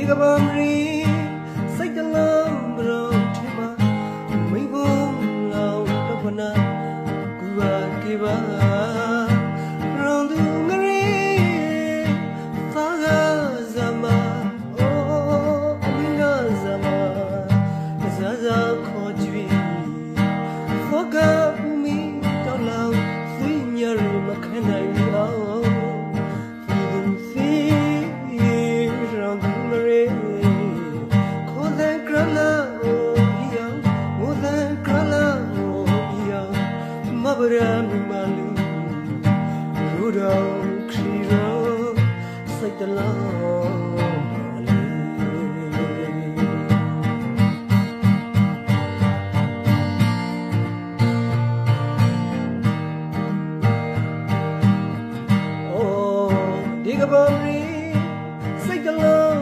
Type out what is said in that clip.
ဒီကဘာမရီစိတ်တလုံးဘရောထင်ပါမိဘုံလောင်တော့ဖနာကူပါကေပါရုံသူငရီသာဂဇမအိုအမင်းကဇမဇာဇာခေါ်ကြည့် Foga mi dolau fui nyari makanai au Mabra mi malu Rudo kriro Sai da la Oh, dig a bomb, say the long